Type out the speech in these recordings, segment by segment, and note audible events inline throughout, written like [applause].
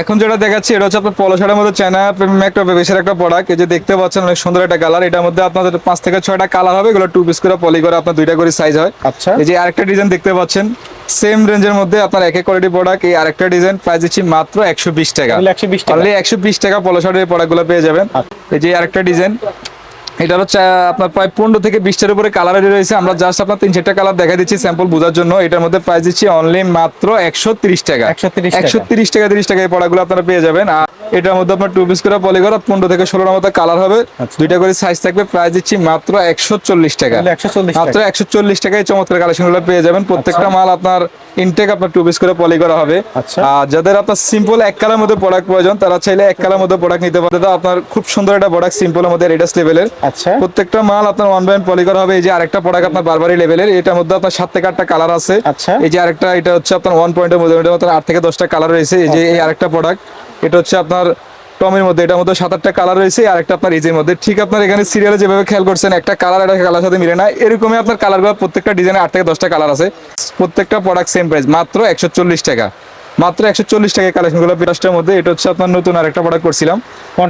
এখন যেটা দেখাচ্ছি এটা হচ্ছে আপনার পলো মধ্যে চায়না একটা বেশের একটা প্রোডাক্ট এই যে দেখতে পাচ্ছেন অনেক সুন্দর একটা কালার এটার মধ্যে আপনাদের পাঁচ থেকে ছয়টা কালার হবে। এগুলো টু পিস করে পলি করে আপনার দুইটা করে সাইজ হয়। আচ্ছা। এই যে আরেকটা ডিজাইন দেখতে পাচ্ছেন সেম রেঞ্জের মধ্যে আপনার এক কোয়ালিটি প্রোডাক্ট এই আরেকটা ডিজাইন প্রাইস দিচ্ছি মাত্র একশো বিশ টাকা। একশো বিশ টাকা। অনলি একশো বিশ টাকা পলো প্রোডাক্টগুলো পেয়ে যাবেন। আচ্ছা। এই যে আরেকটা ডিজাইন এটা হচ্ছে আপনার প্রায় পনেরো থেকে বিশটার উপরে কালার রয়েছে। আমরা জাস্ট আপনার তিন চারটা কালার দেখা দিচ্ছি স্যাম্পল বোঝার জন্য। এটার মধ্যে প্রাইস দিচ্ছি অনলি মাত্র একশো তিরিশ টাকা। 130 টাকা। একশো তিরিশ টাকা তিরিশ টাকা এই পড়াগুলো আপনারা পেয়ে যাবেন। আর এটার মধ্যে আপনার টু পিস করে পলি করা পনেরো থেকে ষোলোর মতো কালার হবে। আচ্ছা। দুইটা করে সাইজ থাকবে প্রাইস দিচ্ছি মাত্র একশো চল্লিশ টাকা। এগুলো 140 মাত্র একশো চল্লিশ টাকায় চমৎকার কালেকশনগুলো পেয়ে যাবেন। প্রত্যেকটা মাল আপনার ইনটেক আপনার টু পিস করে পলি করা হবে। আচ্ছা। আর যাদের আপনার সিম্পল এক কালার মধ্যে প্রোডাক্ট প্রয়োজন তারা চাইলে এক কালার মধ্যে প্রোডাক্ট নিতে পারে। তো আপনার খুব সুন্দর একটা প্রোডাক্ট সিম্পলের মধ্যে রেডাস লেভেলের আচ্ছা। প্রত্যেকটা মাল আপনার ওয়ান বাই পলি করা হবে। এই যে আরেকটা প্রোডাক্ট আপনার বারবারি লেভেলের এটার মধ্যে আপনার সাত থেকে আটটা কালার আছে। আচ্ছা। এই যে আরেকটা এটা হচ্ছে আপনার ওয়ান পয়েন্টের মধ্যে আট থেকে দশটা কালার রয়েছে। এই যে এই আরেকটা প্রোডাক্ট এটা হচ্ছে আপনার টমের মধ্যে, এটার মধ্যে সাত, আটটা কালার রয়েছে, আর একটা আপনার ইজের মধ্যে। ঠিক আপনার এখানে সিরিয়ালে যেভাবে খেয়াল করছেন, একটা কালার একটা কালার সাথে মিলে না। এরকমই আপনার কালারগুলো প্রত্যেকটা ডিজাইনে আট থেকে দশটা কালার আছে। প্রত্যেকটা প্রোডাক্ট সেম প্রাইস মাত্র একশো চল্লিশ টাকা। মাত্র একশো চল্লিশ টাকা কালেকশনগুলো পিরাসটার মধ্যে। এটা হচ্ছে আপনার নতুন আরেকটা প্রোডাক্ট করছিলাম।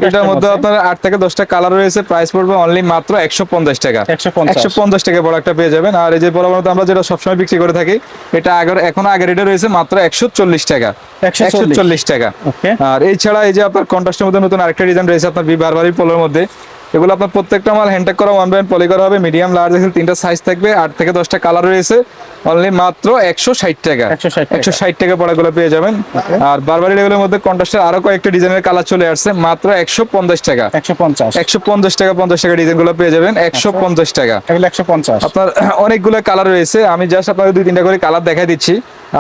এটার মধ্যে? আপনার আট থেকে দশটা কালার রয়েছে। প্রাইস পড়বে অনলি মাত্র একশো পঞ্চাশ টাকা। একশো পঞ্চাশ। টাকা প্রোডাক্টটা পেয়ে যাবেন। আর এই যে বরাবর আমরা যেটা সবসময় বিক্রি করে থাকি এটা আগের এখন আগের রেটে রয়েছে মাত্র একশো চল্লিশ টাকা। 140 একশো চল্লিশ টাকা। আর এছাড়া এই যে আপনার কন্ট্রাস্টের মধ্যে নতুন আরেকটা ডিজাইন রয়েছে আপনার বি বারবারি পোলোর মধ্যে। এগুলো আপনার প্রত্যেকটা মাল হ্যান্ডটেক করা ওয়ান বাই পলি করা হবে মিডিয়াম লার্জ এক্সেল তিনটা সাইজ থাকবে আট থেকে দশটা কালার রয়েছে। অনলি মাত্র একশো ষাট টাকা। একশো ষাট টাকা। পড়াগুলো পেয়ে যাবেন। আর বারবারি লেভেলের মধ্যে কন্ট্রাস্টের আরও কয়েকটা ডিজাইনের কালার চলে আসছে মাত্র একশো পঞ্চাশ টাকা। একশো পঞ্চাশ। একশো পঞ্চাশ টাকা পঞ্চাশ টাকা ডিজাইনগুলো পেয়ে যাবেন একশো পঞ্চাশ টাকা। একশো পঞ্চাশ। আপনার অনেকগুলো কালার রয়েছে আমি জাস্ট আপনাকে দুই তিনটা করে কালার দেখাই দিচ্ছি।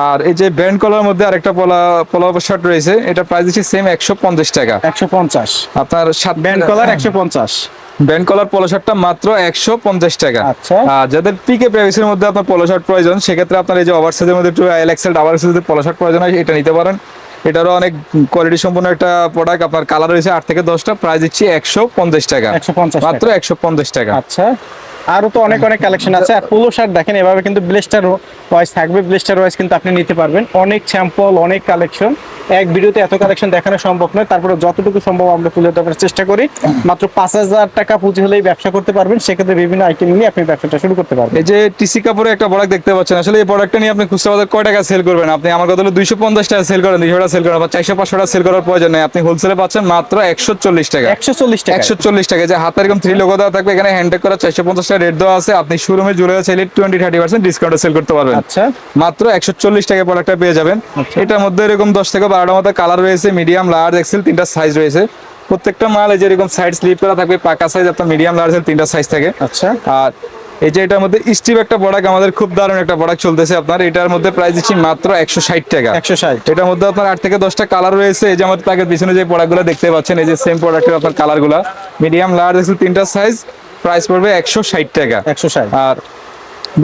আর এই যে ব্যান্ড কলার মধ্যে আরেকটা পলা পোলা শার্ট রয়েছে এটা প্রাইস দিচ্ছি সেম একশো পঞ্চাশ টাকা। একশো পঞ্চাশ। আপনার সাত ব্যান্ড কলার একশো পঞ্চাশ। ব্যান্ড কলার পোলো শার্টটা মাত্র একশো পঞ্চাশ টাকা। আচ্ছা। আর যাদের পিকে প্রাইসের মধ্যে আপনার পোলো শার্ট প্রয়োজন সেক্ষেত্রে আপনার এই যে ওভার সাইজের মধ্যে একটু L XL double XL polo shirt প্রয়োজন হয় এটা নিতে পারেন। এটারও অনেক কোয়ালিটি সম্পন্ন একটা প্রোডাক্ট আপনার কালার রয়েছে আট থেকে দশটা প্রাইস দিচ্ছি একশো পঞ্চাশ টাকা। 150 মাত্র একশো পঞ্চাশ টাকা। আচ্ছা। আরও তো অনেক অনেক কালেকশন আছে। আর পোলো শার্ট দেখেন এভাবে কিন্তু ব্লেস্টার ওয়াইজ থাকবে। ব্লেস্টার ওয়াইজ কিন্তু আপনি নিতে পারবেন। অনেক স্যাম্পল অনেক কালেকশন এক ভিডিওতে এত কালেকশন দেখানো সম্ভব নয়। তারপরে যতটুকু সম্ভব আমরা তুলে ধরার চেষ্টা করি। মাত্র পাঁচ হাজার টাকা পুঁজি হলেই ব্যবসা করতে পারবেন। সেক্ষেত্রে বিভিন্ন আইটেম নিয়ে আপনি ব্যবসাটা শুরু করতে পারবেন। এই যে টিসি কাপড়ে একটা প্রোডাক্ট দেখতে পাচ্ছেন। আসলে এই প্রোডাক্টটা নিয়ে আপনি খুচরা বাজার কয় টাকা সেল করবেন? আপনি আমার কথা হলো দুইশো পঞ্চাশ টাকা সেল করেন দুইশো টাকা সেল করেন বা চারশো পাঁচশো টাকা সেল করার প্রয়োজন নেই। আপনি হোলসেলে পাচ্ছেন মাত্র একশো চল্লিশ টাকা। একশো চল্লিশ টাকা একশো চল্লিশ টাকা যে হাতে এরকম থ্রি লোগো দেওয়া থাকবে এখানে হ্যান্ডটেক করা চারশো পঞ্চাশ টাকা রেট দেওয়া আছে আপনি শোরুমে জুড়ে চাইলে টোয়েন্টি থার্টি পার্সেন্ট ডিসকাউন্টে সেল করতে পারবেন। আচ্ছা। মাত্র একশো চল্লিশ টাকা প্রোডাক্টটা পেয়ে যাবেন। এটার মধ্যে এরকম দশ থেকে বারোটা মতো কালার রয়েছে মিডিয়াম লার্জ এক্সেল তিনটা সাইজ রয়েছে। প্রত্যেকটা মাল এই যে এরকম সাইড স্লিপ করা থাকবে পাকা সাইজ আপনার মিডিয়াম লার্জ তিনটা সাইজ থাকে। আচ্ছা। আর এই যে এটার মধ্যে স্টিভ একটা প্রোডাক্ট আমাদের খুব দারুণ একটা প্রোডাক্ট চলতেছে আপনার। এটার মধ্যে প্রাইস দিচ্ছি মাত্র একশো ষাট টাকা। একশো ষাট। এটার মধ্যে আপনার আট থেকে দশটা কালার রয়েছে। এই যে আমাদের প্যাকের পিছনে যে প্রোডাক্টগুলো দেখতে পাচ্ছেন এই যে সেম প্রোডাক্টের আপনার কালারগুলো মিডিয়াম লার্জ এক্সেল তিনটা সাইজ প্রাইস পড়বে একশো ষাট টাকা। একশো ষাট। আর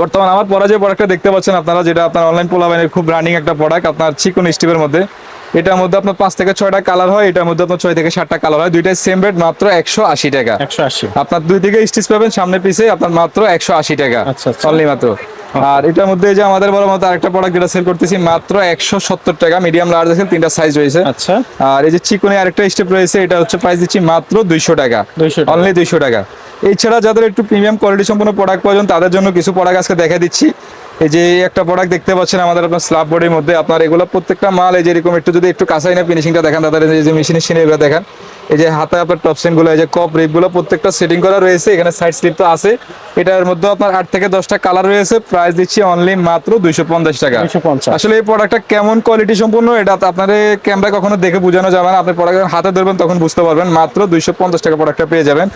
বর্তমান আমার পরা যে প্রোডাক্টটা দেখতে পাচ্ছেন আপনারা যেটা আপনার অনলাইন পোলাবাইনের খুব রানিং একটা প্রোডাক্ট আপনার চিকন স্টিপের মধ্যে। এটার মধ্যে আপনার পাঁচ থেকে ছয়টা কালার হয় এটার মধ্যে আপনার ছয় থেকে সাতটা কালার হয়। দুইটাই সেম রেট মাত্র একশো আশি টাকা। একশো আশি। আপনার দুই থেকে স্টিচ পাবেন সামনে পিছে আপনার মাত্র একশো আশি টাকা। আচ্ছা, আচ্ছা। অনলি মাত্র। আর এটার মধ্যে যে আমাদের বড় মতো আরেকটা প্রোডাক্ট যেটা সেল করতেছি মাত্র একশো সত্তর টাকা মিডিয়াম লার্জ আছে তিনটা সাইজ রয়েছে। আচ্ছা। আর এই যে চিকনে আরেকটা স্টেপ রয়েছে এটা হচ্ছে প্রাইস দিচ্ছি মাত্র দুইশো টাকা। 200 টাকা। অনলি দুইশো টাকা। এছাড়া যাদের একটু প্রিমিয়াম কোয়ালিটি সম্পন্ন প্রোডাক্ট প্রয়োজন তাদের জন্য কিছু প্রোডাক্ট আজকে দেখা দিচ্ছি। এই যে একটা প্রোডাক্ট দেখতে পাচ্ছেন আমাদের আপনার স্ল্যাব বোর্ডের মধ্যে আপনার এগুলো প্রত্যেকটা মাল এই যে এরকম একটু যদি একটু কাঁচাই না ফিনিশিংটা দেখান তাদের এই যে মেশিনের সিনে এগুলো দেখান। এই যে হাতে আপনার টপগুলো এই যে কপ রিপগুলো প্রত্যেকটা সেটিং করা রয়েছে এখানে সাইড স্লিপ তো আছে। এটার মধ্যে আপনার আট থেকে দশটা কালার রয়েছে প্রাইস দিচ্ছি অনলি মাত্র দুইশো পঞ্চাশ টাকা। আসলে এই প্রোডাক্টটা কেমন কোয়ালিটি সম্পূর্ণ এটা আপনার ক্যামেরা কখনো দেখে বোঝানো যাবে না। আপনি প্রোডাক্ট হাতে ধরবেন তখন বুঝতে পারবেন মাত্র দুইশো পঞ্চাশ টাকা প্রোডাক্টটা পেয়ে যাবেন।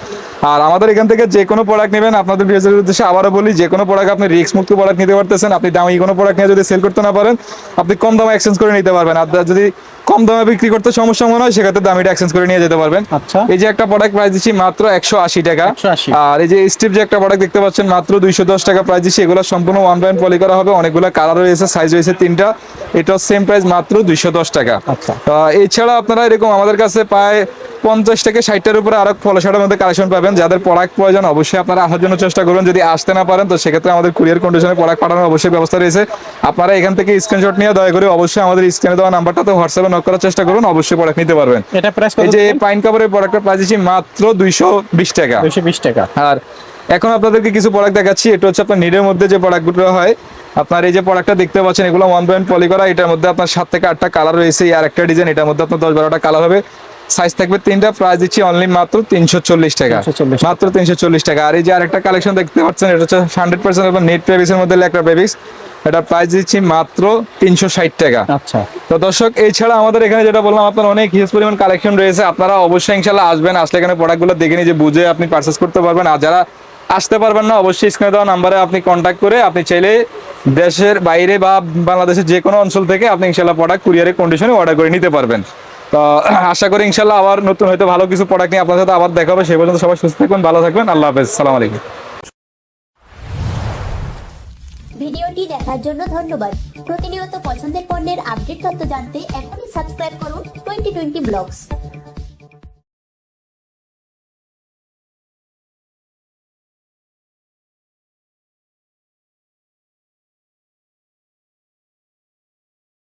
আর আমাদের এখান থেকে যে কোনো প্রোডাক্ট নেবেন, আপনাদের ভিউজের উদ্দেশ্যে আবারও বলি, যে কোনো প্রোডাক্ট আপনি রিস্ক মুক্ত প্রোডাক্ট নিতে পারতেছেন, আপনি দামি কোনো প্রোডাক্ট নিয়ে যদি সেল করতে না পারেন, আপনি কম দামে এক্সচেঞ্জ করে নিতে পারবেন। আর যদি কম দামে বিক্রি করতে সমস্যা মনে হয় সেক্ষেত্রে দামিটা এক্সচেঞ্জ করে নিয়ে যেতে পারবেন। আচ্ছা। এই যে একটা প্রোডাক্ট প্রাইস দিচ্ছি মাত্র একশো আশি টাকা। আর এই যে স্টিপ যে একটা প্রোডাক্ট দেখতে পাচ্ছেন মাত্র দুইশো দশ টাকা প্রাইস দিচ্ছি। এগুলো সম্পূর্ণ ওয়ান পয়েন্ট পলি করা হবে। অনেকগুলো কালার রয়েছে সাইজ রয়েছে তিনটা। এটাও সেম প্রাইস মাত্র দুইশো দশ টাকা। আচ্ছা। এছাড়া আপনারা এরকম আমাদের কাছে প্রায় পঞ্চাশ থেকে ষাটটার উপরে আরও পলো শার্টের মধ্যে কালেকশন পাবেন। যাদের প্রোডাক্ট প্রয়োজন অবশ্যই আপনারা আসার জন্য চেষ্টা করবেন যদি আসতে না পারেন তো সেক্ষেত্রে আমাদের কুরিয়ার কন্ডিশনে প্রোডাক্ট পাঠানোর অবশ্যই ব্যবস্থা রয়েছে। আপনারা এখান থেকে স্ক্রিনশট নিয়ে দয়া করে অবশ্যই আমাদের স্ক্রিনে দেওয়া নাম্বারটাতে হোয়াটসঅ্যাপে নক করার চেষ্টা করুন অবশ্যই প্রোডাক্ট নিতে পারবেন। এটা প্রাইস এই যে পাইন কাভারের প্রোডাক্টের প্রাইস আছে মাত্র দুইশো বিশ টাকা। দুইশো বিশ টাকা। আর এখন আপনাদেরকে কিছু প্রোডাক্ট দেখাচ্ছি এটা হচ্ছে আপনার নিডের মধ্যে যে প্রোডাক্টগুলো হয়। আপনার এই যে প্রোডাক্টটা দেখতে পাচ্ছেন এগুলো ওয়ান পয়েন্ট পলি করা এটার মধ্যে আপনার সাত থেকে আটটা কালার রয়েছে। আর একটা ডিজাইন এটার মধ্যে আপনার দশ বারোটা কালার হবে। সাইজ থাকবে তিনটা প্রাইস দিচ্ছি অনলি মাত্র তিনশো চল্লিশ টাকা। 340 মাত্র তিনশো চল্লিশ টাকা। আর এই যে আরেকটা কালেকশন দেখতে পাচ্ছেন এটা হচ্ছে হান্ড্রেড পার্সেন্ট নেট প্রেবিক্সের মধ্যে লেখা প্রেবিক্স এটা প্রাইস দিচ্ছি মাত্র তিনশো ষাট টাকা। আচ্ছা। তো দর্শক এছাড়া আমাদের এখানে যেটা বললাম আপনার অনেক হিউজ পরিমাণ কালেকশন রয়েছে। আপনারা অবশ্যই ইনশাল্লাহ আসবেন আসলে এখানে প্রোডাক্টগুলো দেখে নিজে বুঝে আপনি পারচেস করতে পারবেন। আর যারা আসতে পারবেন না অবশ্যই স্ক্রিনে দেওয়া নাম্বারে আপনি কন্ট্যাক্ট করে আপনি চাইলে দেশের বাইরে বা বাংলাদেশের যে কোনো অঞ্চল থেকে আপনি ইনশাল্লাহ প্রোডাক্ট কুরিয়ারের কন্ডিশনে অর্ডার করে নিতে পারবেন। তো, [clears throat] আশা করি ইনশাল্লাহ আবার নতুন হয়তো ভালো কিছু প্রোডাক্ট নিয়ে আপনার সাথে আবার দেখা হবে। সেই পর্যন্ত সবাই সুস্থ থাকবেন, ভালো থাকবেন। আল্লাহ হাফেজ। সালাম আলাইকুম। ভিডিওটি দেখার জন্য ধন্যবাদ। প্রতিনিয়ত পছন্দের পণ্যের আপডেট তথ্য জানতে এখনই সাবস্ক্রাইব করুন টোয়েন্টি টোয়েন্টি ব্লগস।